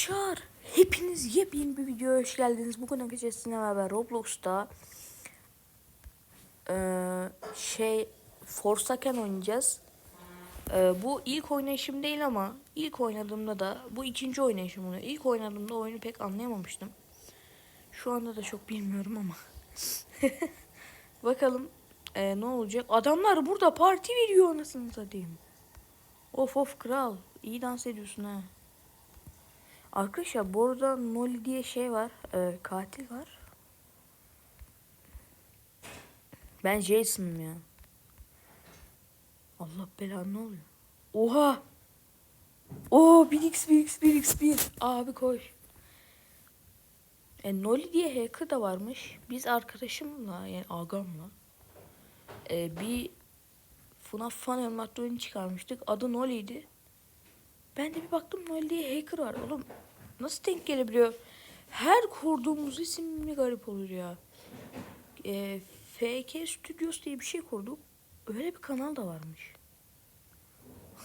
Arkadaşlar hepiniz yepyeni bir videoya hoş geldiniz. Bugün arkadaşlar sizinle beraber Roblox'ta eee, şey Forsaken oynayacağız. Eee, bu ilk oynayışım değil ama ilk oynadığımda da bu ikinci oynayışım oluyor. İlk oynadığımda oyunu pek anlayamamıştım. Şu anda da çok bilmiyorum ama. Bakalım eee, ne olacak. Adamlar burada parti veriyor anasını satayım. Of of kral. iyi dans ediyorsun ha. Arkadaşlar bu arada Noli diye şey var. e, katil var. Ben Jason'ım ya. Allah belanı ne oluyor? Oha! Oo 1x 1x 1x 1. Abi koş. E, Noli diye hacker da varmış. Biz arkadaşımla yani agamla e, bir FNAF fan oyunu çıkarmıştık. Adı Noli'ydi. Ben de bir baktım Noel diye hacker var. Oğlum nasıl denk gelebiliyor? Her kurduğumuz isim mi garip olur ya. Ee, FK Studios diye bir şey kurduk. Öyle bir kanal da varmış.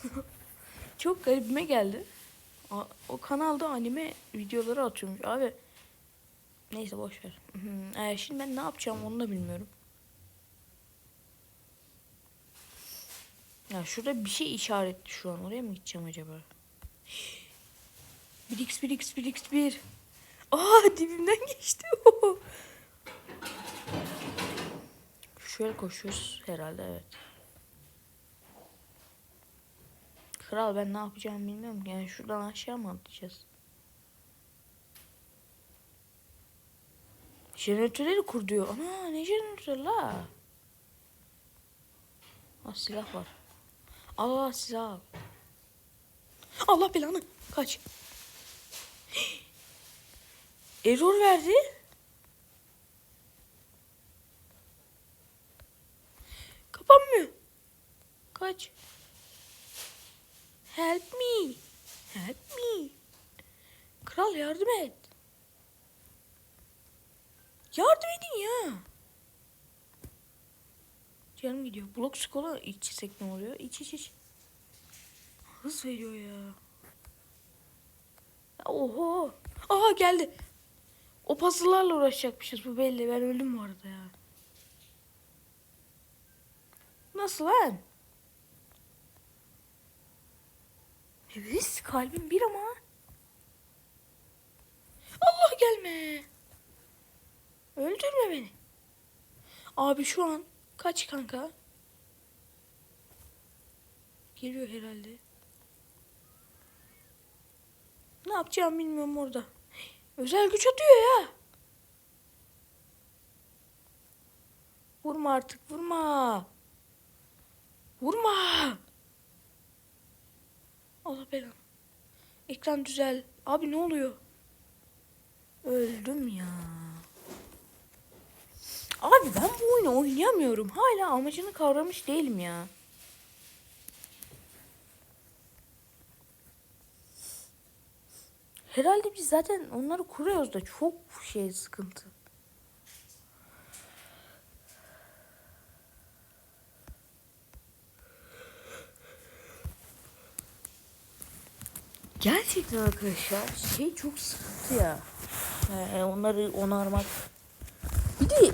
Çok garibime geldi. O, o kanalda anime videoları atıyormuş. Abi neyse boş ver. Şimdi ben ne yapacağım onu da bilmiyorum. Ya şurada bir şey işaretli şu an. Oraya mı gideceğim acaba? 1x 1x 1x 1. Aa dibimden geçti o. Şöyle koşuyoruz herhalde evet. Kral ben ne yapacağımı bilmiyorum. Yani şuradan aşağı mı atlayacağız? Jeneratörleri kur diyor. Ana ne jeneratörü la? Ah silah var. Al al silah. Allah belanı. Kaç. Error verdi. Kapanmıyor. Kaç. Help me. Help me. Kral yardım et. Yardım edin ya. Canım gidiyor. Blok skola içsek ne oluyor? İç iç iç. Hız veriyor ya. Oho. Aha geldi. O puzzle'larla uğraşacakmışız bu belli. Ben öldüm bu arada ya. Nasıl lan? Evet kalbim bir ama. Allah gelme. Öldürme beni. Abi şu an kaç kanka? Geliyor herhalde. Ne yapacağımı bilmiyorum orada. Özel güç atıyor ya. Vurma artık vurma. Vurma. Allah belanı. Ekran düzel. Abi ne oluyor? Öldüm ya. Abi ben bu oyunu oynayamıyorum. Hala amacını kavramış değilim ya. Herhalde biz zaten onları kuruyoruz da çok şey sıkıntı. Gerçekten arkadaşlar şey çok sıkıntı ya. Ee, onları onarmak. Bir de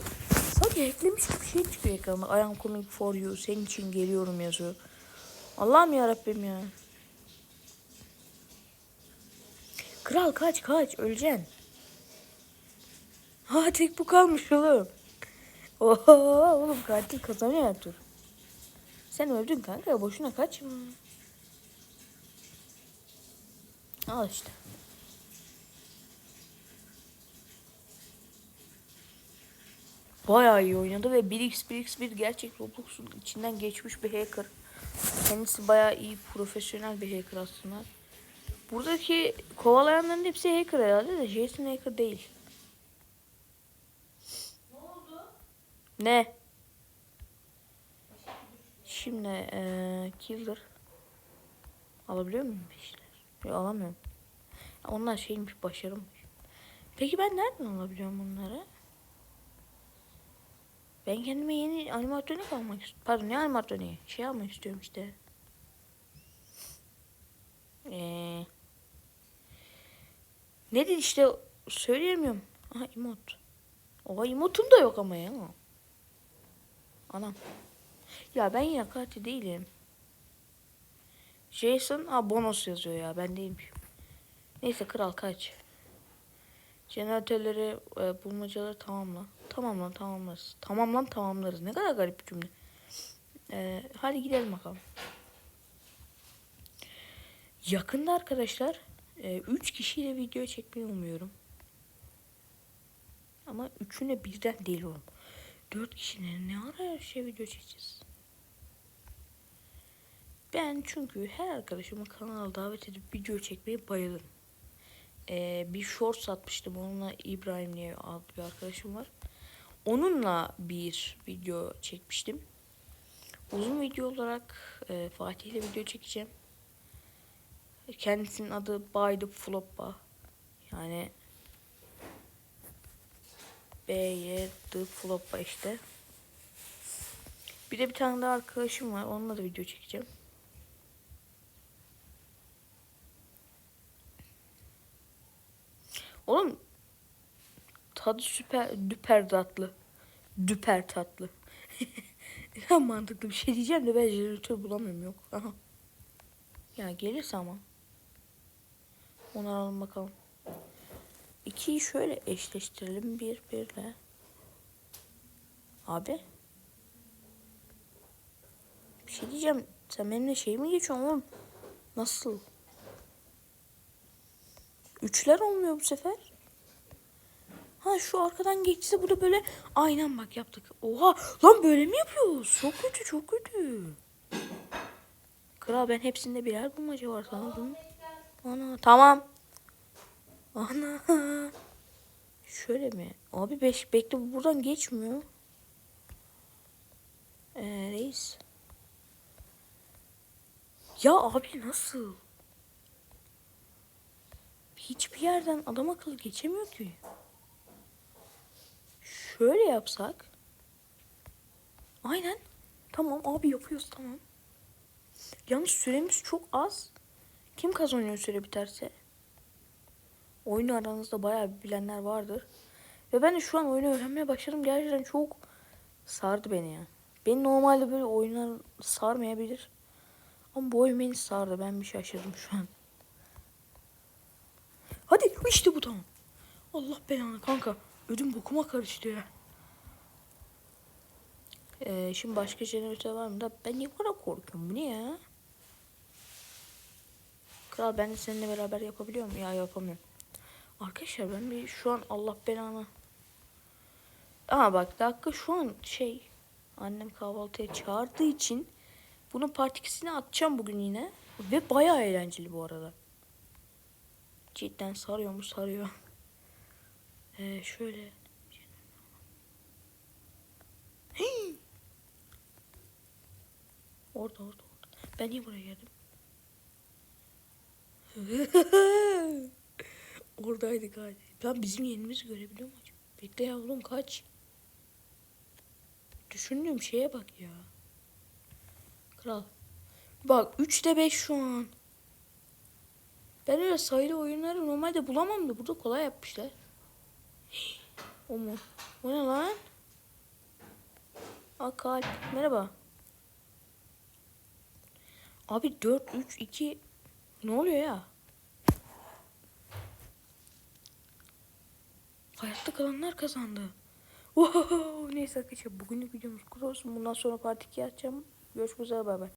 sanki eklemiş bir şey çıkıyor ekranda. I am coming for you. Senin için geliyorum yazıyor. Allah'ım ya Rabbim ya. Kral kaç kaç öleceksin. Ha tek bu kalmış oğlum. Oho oğlum katil kazanıyor her. Sen öldün kanka boşuna kaçma. Al işte. Bayağı iyi oynadı ve 1x 1x1 gerçek Roblox'un içinden geçmiş bir hacker. Kendisi bayağı iyi profesyonel bir hacker aslında. Buradaki kovalayanların hepsi hacker herhalde de Jason hacker değil. Ne oldu? Ne? Şimdi eee killer. Alabiliyor muyum bir şeyler? Yok alamıyorum. Onlar şeymiş başarılmış. Peki ben nereden alabiliyorum bunları? Ben kendime yeni animatronik almak istiyorum. Pardon ne animatroniği? Şey almak istiyorum işte. Eee Ne dedi işte söyleyemiyorum. Aha emot. Oha emotum da yok ama ya. Anam. Ya ben yine katil değilim. Jason, ha bonus yazıyor ya ben değilmişim. Neyse kral kaç. Jeneratörleri, e, bulmacaları tamamla. Tamamlan tamamlarız. Tamamlan tamamlarız. Ne kadar garip bir cümle. E, hadi gidelim bakalım. Yakında arkadaşlar 3 kişiyle video çekmeyi umuyorum. Ama üçüne birden değil oğlum. 4 kişiyle ne ara şey video çekeceğiz? Ben çünkü her arkadaşımı kanala davet edip video çekmeyi bayılırım. Ee, bir short satmıştım. Onunla İbrahim diye adlı bir arkadaşım var. Onunla bir video çekmiştim. Uzun video olarak e, Fatih ile video çekeceğim. Kendisinin adı the Floppa. Yani B'ye the Floppa işte. Bir de bir tane daha arkadaşım var. Onunla da video çekeceğim. Oğlum tadı süper düper tatlı. Düper tatlı. Ya mantıklı bir şey diyeceğim de ben jeneratör bulamıyorum yok. Aha. Ya gelirse ama. Onu alalım bakalım. İkiyi şöyle eşleştirelim bir birle. Abi. Bir şey diyeceğim. Sen benimle şey mi geçiyorsun oğlum? Nasıl? Üçler olmuyor bu sefer. Ha şu arkadan geçse burada böyle aynen bak yaptık. Oha lan böyle mi yapıyoruz? Çok kötü çok kötü. Kral ben hepsinde birer bulmaca var sanırım. Ana tamam. Ana. Şöyle mi? Abi beş bekle bu buradan geçmiyor. Ee, reis. Ya abi nasıl? Hiçbir yerden adam akıllı geçemiyor ki. Şöyle yapsak. Aynen. Tamam abi yapıyoruz tamam. Yalnız süremiz çok az. Kim kazanıyor süre biterse? Oyunu aranızda bayağı bilenler vardır. Ve ben de şu an oyunu öğrenmeye başladım. Gerçekten çok sardı beni ya. Beni normalde böyle oyunlar sarmayabilir. Ama bu oyun beni sardı. Ben bir şaşırdım şu an. Hadi işte bu tamam. Allah belanı kanka. Ödüm bokuma karıştı ya. Ee, şimdi başka jeneratör var mı da ben bu kadar korkuyorum bu ne ya? Kral ben seninle beraber yapabiliyor? Ya yapamıyorum. Arkadaşlar ben bir şu an Allah belanı. Aha bak dakika şu an şey annem kahvaltıya çağırdığı için bunun part ikisini atacağım bugün yine. Ve bayağı eğlenceli bu arada. Cidden sarıyor mu sarıyor. Ee, şöyle. Hii! Orada orada orada. Ben niye buraya geldim? Oradaydı galiba. Lan bizim yerimizi görebiliyor mu acaba? Bekle ya oğlum kaç. Düşündüğüm şeye bak ya. Kral. Bak 3'te 5 şu an. Ben öyle sayılı oyunları normalde bulamam da burada kolay yapmışlar. O mu? O ne lan? Aa kalp. Merhaba. Abi 4, 3, 2. Ne oluyor ya? Hayatta kalanlar kazandı. Wow, neyse arkadaşlar bugünlük videomuz bu olsun. Bundan sonra part 2 atacağım. Görüşmek üzere bay.